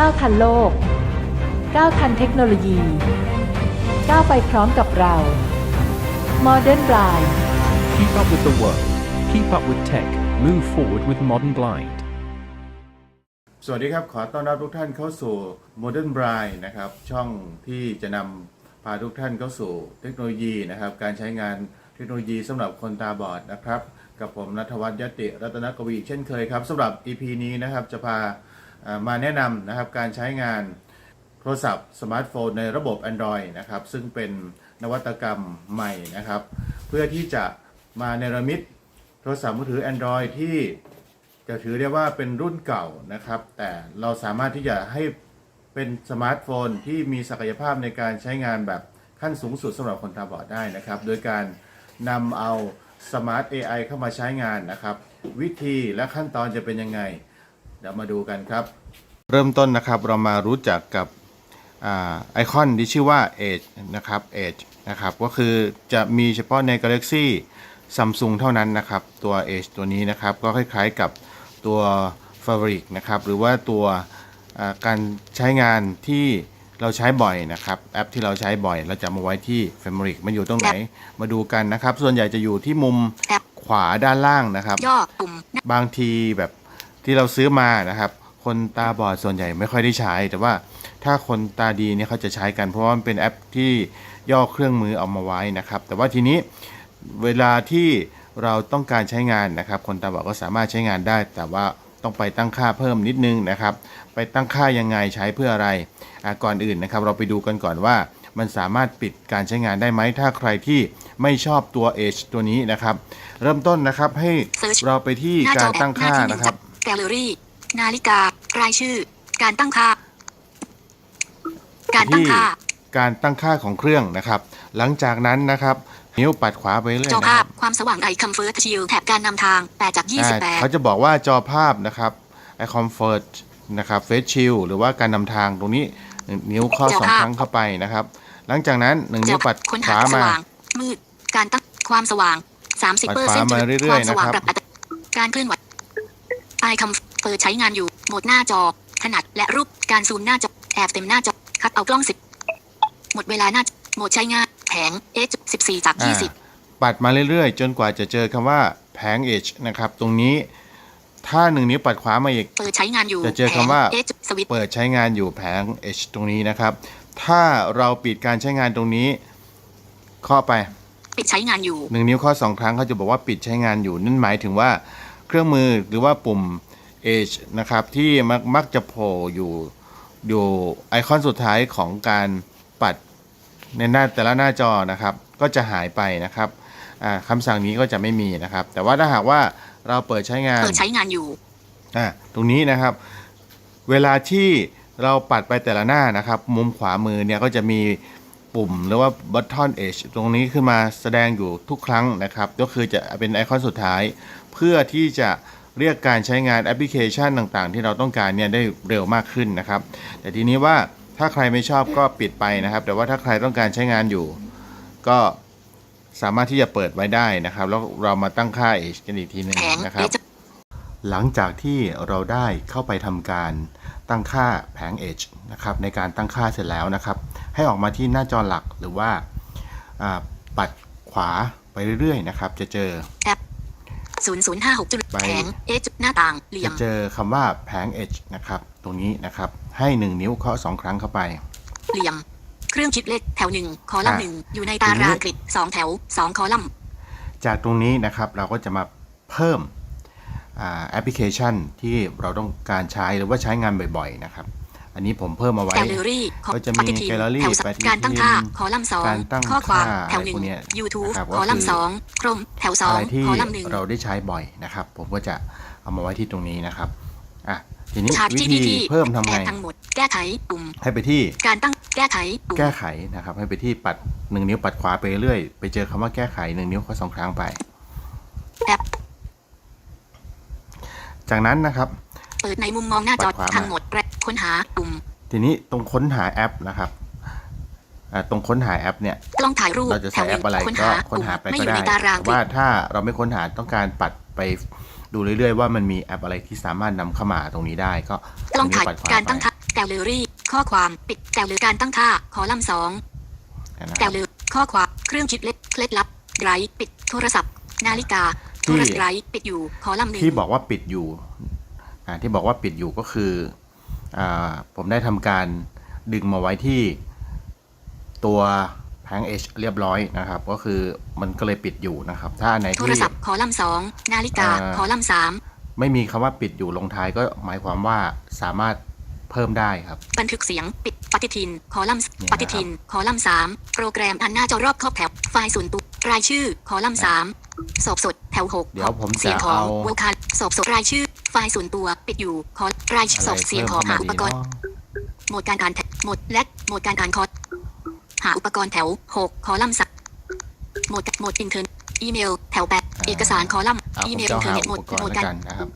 ก้าวทันโลก ก้าวทันเทคโนโลยี ก้าวไปพร้อมกับเรา Modern Blind Keep up with the world. Keep up with tech. Move forward with Modern Blind. สวัสดีครับ ขอต้อนรับทุกท่านเข้าสู่ Modern Bride นะครับ ช่องที่จะนำพาทุกท่านเข้าสู่เทคโนโลยีนะครับ การใช้งานเทคโนโลยีสำหรับคนตาบอดนะครับ กับผมนัทวัฒน์ยติรัตนกวี เช่นเคยครับสำหรับ EP นี้นะครับจะพาเอ่อ มาแนะนำนะครับการใช้งานโทรศัพท์สมาร์ทโฟนในระบบ Android นะครับ ซึ่งเป็นนวัตกรรมใหม่นะครับ เพื่อที่จะมาเนรมิตโทรศัพท์มือถือ Android ที่จะถือได้ว่าเป็นรุ่นเก่านะครับ แต่เราสามารถที่จะให้เป็นสมาร์ทโฟนที่มีศักยภาพในการใช้งานแบบขั้นสูงสุดสำหรับคนตาบอดได้นะครับ โดยการนำเอาสมาร์ท AI เข้ามาใช้งานนะครับ วิธีและขั้นตอนจะเป็นยังไง ดี๋ยวมาดูกันครับ เริ่มต้นนะครับเรามารู้จักกับอาไอคอนที่ชื่อว่า Edge นะครับ Edge นะครับก็คือจะมีเฉพาะใน Galaxy Samsung เท่านั้นนะครับ ตัว Edge ตัวนี้นะครับ ก็คล้ายๆกับตัว Fabric นะครับ หรือว่าตัวอ่าการใช้งานที่เราใช้บ่อยนะครับ แอปที่เราใช้บ่อย เราจะมาไว้ที่ Fabric มันอยู่ตรงไหนมาดูกันนะครับ ส่วนใหญ่จะอยู่ที่มุมแอปขวาด้านล่างนะครับย่อปุ่มบางทีแบบ ที่เราซื้อมานะครับ คนตาบอดส่วนใหญ่ไม่ค่อยได้ใช้ แต่ว่าถ้าคนตาดีเนี่ยเขาจะใช้กันเพราะว่ามันเป็นแอปที่ย่อเครื่องมือเอามาไว้นะครับ แต่ว่าทีนี้เวลาที่เราต้องการใช้งานนะครับ คนตาบอดก็สามารถใช้งานได้ แต่ว่าต้องไปตั้งค่าเพิ่มนิดนึงนะครับ ไปตั้งค่ายังไงใช้เพื่ออะไรอะก่อนอื่นนะครับ เราไปดูกันก่อนว่ามันสามารถปิดการใช้งานได้ไหม ถ้าใครที่ไม่ชอบตัว Edge ตัวนี้นะครับ เริ่มต้นนะครับให้ Search เราไปที่หน้าจกาอรแอตั้ปงหน้าค่าที่หนึ่งนะครับ แกลเลอรี่ นาฬิกา รายชื่อ การตั้งค่า การตั้งค่า การตั้งค่าของเครื่องนะครับ หลังจากนั้นนะครับนิ้วปัดขวาไปเรื่อยจอนะคภารัพบความสว่างไอคัมเฟิร์ตชิลแถบการนำทาง8จากอ่าเขาจะบอกว่าจอภาพนะครับไอคอมฟอร์ตนะครับเฟสชิลหรือว่าการนำทางตรงนี้นิ้วข้อสองครั้งเข้าไปนะครับ หลังจากนั้นหนึ่ง28นิ้วปัดค้นขหาวาสมาว่างมืดการตั้งความสว่าง30เปอร์เซ็นต์ปัดขวามาเรื่อยๆความสว่างนะครับปรับอัตการเคลื่อนไหว ไอคัมเปิดใช้งานอยู่ โหมดหน้าจอ ขนาดและรูป การซูมหน้าจอ แอบเต็มหน้าจอ คัดเอากล้อง10หมดเวลาหน้าจอโหมดใช้งานแผง H 14จากอ่า20ปัดมาเรื่อยๆ จนกว่าจะเจอคำว่าแผง Edge นะครับ ตรงนี้ถ้าหนึ่งนิ้วปัดขวามาอีก เปิดใช้งานอยู่ จะเจอคำว่าแผง H สวิตช์เปิดใช้งานอยู่แผง H ตรงนี้นะครับ ถ้าเราปิดการใช้งานตรงนี้ ข้อไป ปิดใช้งานอยู่หนึ่งนิ้วข้อสองครั้งเขาจะบอกว่าปิดใช้งานอยู่ นั่นหมายถึงว่า เครื่องมือหรือว่าปุ่ม H นะครับ ที่มักมักจะโผล่อยู่อยู่ไอคอนสุดท้ายของการปัดในหน้าแต่ละหน้าจอนะครับ ก็จะหายไปนะครับอ่าคำสั่งนี้ก็จะไม่มีนะครับ แต่ว่าถ้าหากว่าเราเปิดใช้งานเปิดใช้งานอยู่อ่าตรงนี้นะครับ เวลาที่เราปัดไปแต่ละหน้านะครับ มุมขวามือเนี่ยก็จะมีปุ่มหรือว่า button edge ตรงนี้ขึ้นมาแสดงอยู่ทุกครั้งนะครับ ก็คือจะเป็นไอคอนสุดท้าย เพื่อที่จะเรียกการใช้งานแอปพลิเคชันต่างๆ ที่เราต้องการเนี่ยได้เร็วมากขึ้นนะครับ แต่ทีนี้ว่าถ้าใครไม่ชอบก็ปิดไปนะครับ แต่ว่าถ้าใครต้องการใช้งานอยู่ ก็สามารถที่จะเปิดไว้ได้นะครับ แล้วเรามาตั้งค่า edge กันอีกทีหนึงแผงนะครับ หลังจากที่เราได้เข้าไปทำการตั้งค่าแผง Edge นะครับในการตั้งค่าเสร็จแล้วนะครับ ให้ออกมาที่หน้าจอหลักหรือว่าอ่าปัดขวาไปเรื่อยๆนะครับ จะเจอ แอป0056จุดไปแผง H หน้าต่างเหลี่ยจะมเจอคำว่าแผง Edge นะครับ ตรงนี้นะครับ ให้ 1 นิ้วเคาะ2 ครั้งเข้าไป เหลี่ยม เครื่องคิดเลขแถวหนึ่งคอลัมน์อะหนึ่งอยู่ในตารางกริดสองแถวสองคอลัมน์ จากตรงนี้นะครับเราก็จะมาเพิ่มอ่าแอปพลิเคชันที่เราต้องการใช้หรือว่าใช้งานบ่อยๆนะครับ อันนี้ผมเพิ่มเอาไว้ แกลเลอรี่ก็จะมีปฏิทิน gallery แถวสามปฏิทินการตั้งค่าคอลัมน์สองการตั้งข้อความค่าแถวหนึ่งอะไรพวกเนี้ย YouTube นะครับคอลัมน์ก็คือสองครมแถวสออะงไรที่คอลัมน์หนึ่ง เราได้ใช้บ่อยนะครับ ผมก็จะเอามาไว้ที่ตรงนี้นะครับอะทีนี้ชาร์จวิที่ธีที่เพิ่มทำไง แอปทั้งหมด แก้ไขปุ่ม ให้ไปที่การตั้ง แก้ไขปุ่มแก้ไขนะครับ ให้ไปที่ปัดหนึ่งนิ้วปัดขวาไปเรื่อยไปเจอคำว่าแก้ไขหนึ่งนิ้วข้อสองครั้งไป แอปจากนั้นนะครับ เปิดในมุมมองหน้าจอปัดขวามา ทั้งหมดและ ค้นหาปุ่ม ทีนี้ตรงค้นหาแอปนะครับอ่าตรงค้นหาแอปเนี่ยกล้องถ่ายรูปเราจะแถใช้วหแอนึ่งปอะไรค้นก็หาค้นปุ่มหาไปไม่ก็อยู่ได้ในตารางแต่กริว่าดถ้าเราไม่ค้นหาต้องการปัดไปดูเรื่อยๆว่ามันมีแอปอะไรที่สามารถนำเข้ามาตรงนี้ได้ก็กล้องถ่ายนิ้วปัดขวการไปตั้งค่าแกลเลอรี่ข้อความปิดแกลเลอการตั้งค่าคอลัมน์สองนะแกครัลบเลอข้อความเครื่องคิดเลขเคล็ดลับไดรฟ์ปิดโทรศัพท์ นาฬิกาโทรศัพท์ไดรฟ์ปิดอยู่คอลัมน์หนึ่งที่บอกว่าปิดอยู่อ่าที่บอกว่าปิดอยู่ก็คืออา ผมได้ทำการดึงมาไว้ที่ตัวแผง H เรียบร้อยนะครับ ก็คือมันก็เลยปิดอยู่นะครับ ถ้าอันไหนโทที่รศัพท์คอลัมน์สองนาฬิกาอ่าคอลัมน์สามไม่มีคำว่าปิดอยู่ลงท้ายก็หมายความว่าสามารถเพิ่มได้ครับ บันทึกเสียงปิดปฏิทินคอลัมน์นี่นะครับปฏิทินคอลัมน์สามโปรแกรมอันหน้าจอรอบขอบแถวไฟล์ส่วนตัวรายชื่อคอลัมน์สามสอบสดแถวหกเดี๋ยวผมเสียจะงของเอาวลคาสอบสดรายชื่อ ไฟล์ส่วนตัวปิดอยู่คอรายชื่ออะไรสอบเสียงเพิ่มของเข้าหามาอุดีปกรณ์เนาะโหมดการอ่านแถโหมดและโหมดการอ่านคอร์สหาอุปกรณ์แถว6คอลัมน์สัโหมดโหมดอินเทอร์อีเมล แถว8เอกสารคอลัมน์เอาอีผมเมลจะอินเทอหาร์เน็ตโหมอุดปกรโหมณ์ดแล้วการกันนะครับ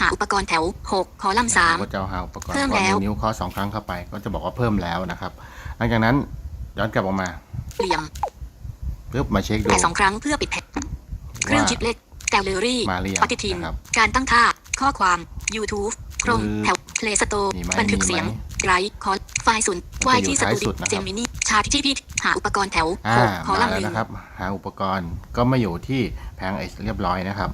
หาอุปกรณ์แถว6คอลัมน์ผมก็จะเอาหาอุปกรณ์เพิ่มก่อนแล้วนิ้วข้อสองครั้งเข้าไป ก็จะบอกว่าเพิ่มแล้วนะครับหลังจากนั้นย้อนกลับออกมา3เหลี่ยมปึ๊บมาเช็คดูแต่สองครั้งเพื่อปิดแผ่นเครื่องคิดเลขแกลเลอรี่มาหรือยังปฏิทินนะครับการตั้งค่า ข้อความ YouTube โครงคือแถว Play Store มีไหมบันทึกเสียงมีไหมไดรฟ์คอร์สไฟล์ส่วนมันจะไฟล์ที่อยู่สท้ายตูดิสุดนะครับเจมินี่ชาร์ตที่พี่หาอุปกรณ์แถวอ่า6คอมาลัมน์หแล้วนึ่งนะครับ หาอุปกรณ์ก็มาอยู่ที่แผง H เรียบร้อยนะครับ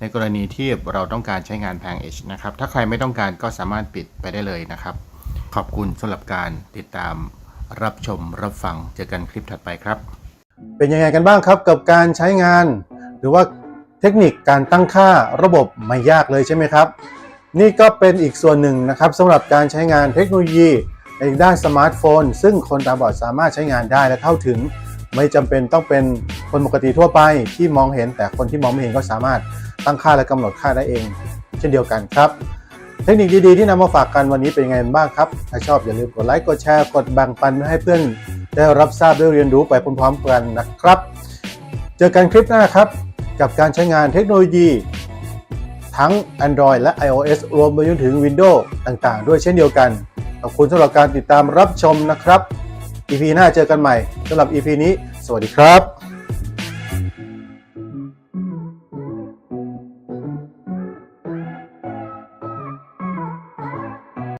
ในกรณีที่เราต้องการใช้งานแผง H นะครับ ถ้าใครไม่ต้องการก็สามารถปิดไปได้เลยนะครับ ขอบคุณสำหรับการติดตามรับชมรับฟังเจอกันคลิปถัดไปครับ เป็นยังไงกันบ้างครับกับการใช้งาน หรือว่า เทคนิคการตั้งค่าระบบไม่ยากเลยใช่ไหมครับ นี่ก็เป็นอีกส่วนหนึ่งนะครับสำหรับการใช้งานเทคโนโลยีในด้านสมาร์ทโฟน ซึ่งคนตาบอดสามารถใช้งานได้และเข้าถึง ไม่จำเป็นต้องเป็นคนปกติทั่วไปที่มองเห็น แต่คนที่มองไม่เห็นก็สามารถตั้งค่าและกำหนดค่าได้เอง เช่นเดียวกันครับ เทคนิคดีๆที่นำมาฝากกันวันนี้เป็นไงบ้างครับ ถ้าชอบอย่าลืมกดไลค์กดแชร์กดแบ่งปันให้เพื่อนได้รับทราบได้เรียนรู้ไปพร้อมๆกันนะครับ เจอกันคลิปหน้าครับ กับการใช้งานเทคโนโลยี ทั้ง Android และ iOS รวมไปจนถึง Windows ต่างๆ ด้วยเช่นเดียวกัน ขอบคุณสำหรับการติดตามรับชมนะครับ EP หน้าเจอกันใหม่สำหรับ EP นี้ สวัสดีครับ